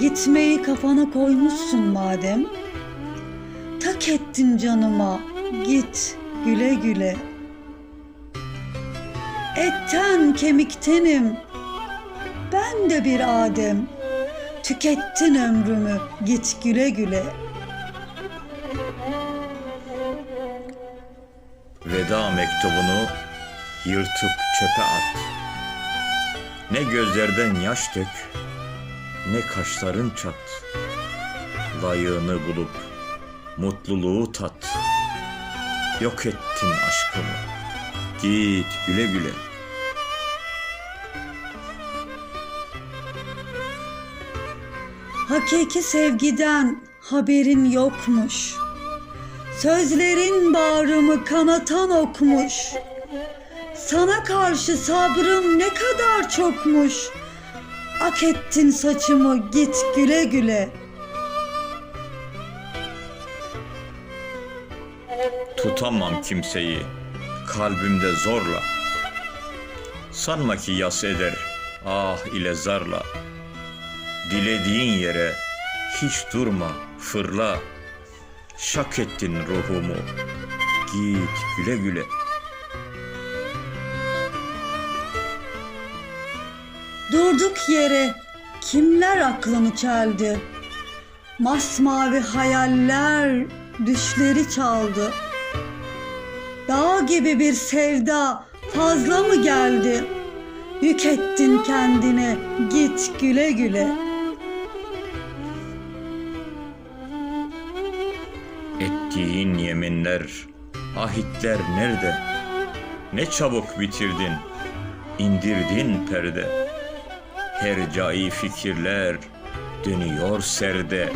Gitmeyi kafana koymuşsun madem. Tak ettin canıma, git güle güle. Etten kemiktenim, ben de bir Adem. Tükettin ömrümü, git güle güle. Veda mektubunu yırtıp çöpe at. Ne gözlerden yaş dök, ne kaşların çat. Layığını bulup mutluluğu tat. Yok ettin aşkımı. Git güle güle. Hakiki sevgiden haberin yokmuş. Sözlerin bağrımı kanatan okmuş. Sana karşı sabrım ne kadar çokmuş. Ak ettin saçımı git güle güle. Tutamam kimseyi kalbimde zorla. Sanma ki yas eder ah ile zarla. Dilediğin yere hiç durma fırla. Şak ettin ruhumu git güle güle. Durduk yere kimler aklını çeldi? Masmavi hayaller düşleri çaldı. Dağ gibi bir sevda fazla mı geldi? Yük ettin kendine git güle güle. Ettiğin yeminler, ahitler nerede? Ne çabuk bitirdin, indirdin perde. Hercai fikirler dönüyor serde.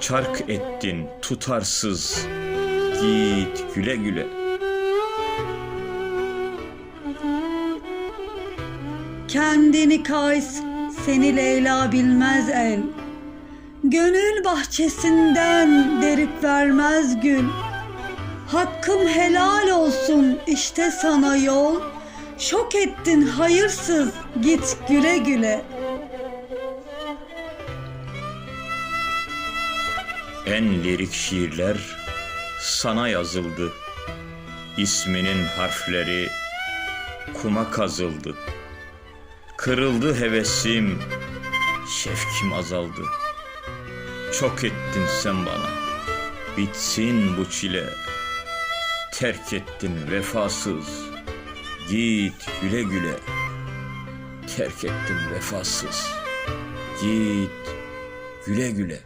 Çark ettin tutarsız, git güle güle. Kendini kays, seni Leyla bilmez el. Gönül bahçesinden derip vermez gül. Hakkım helal olsun işte sana yol. Şok ettin hayırsız git güle güle. En lirik şiirler sana yazıldı. İsminin harfleri kuma kazıldı. Kırıldı hevesim, şefkim azaldı. Çok ettin sen bana, bitsin bu çile. Terk ettin vefasız, git güle güle. Terk ettin vefasız, git güle güle.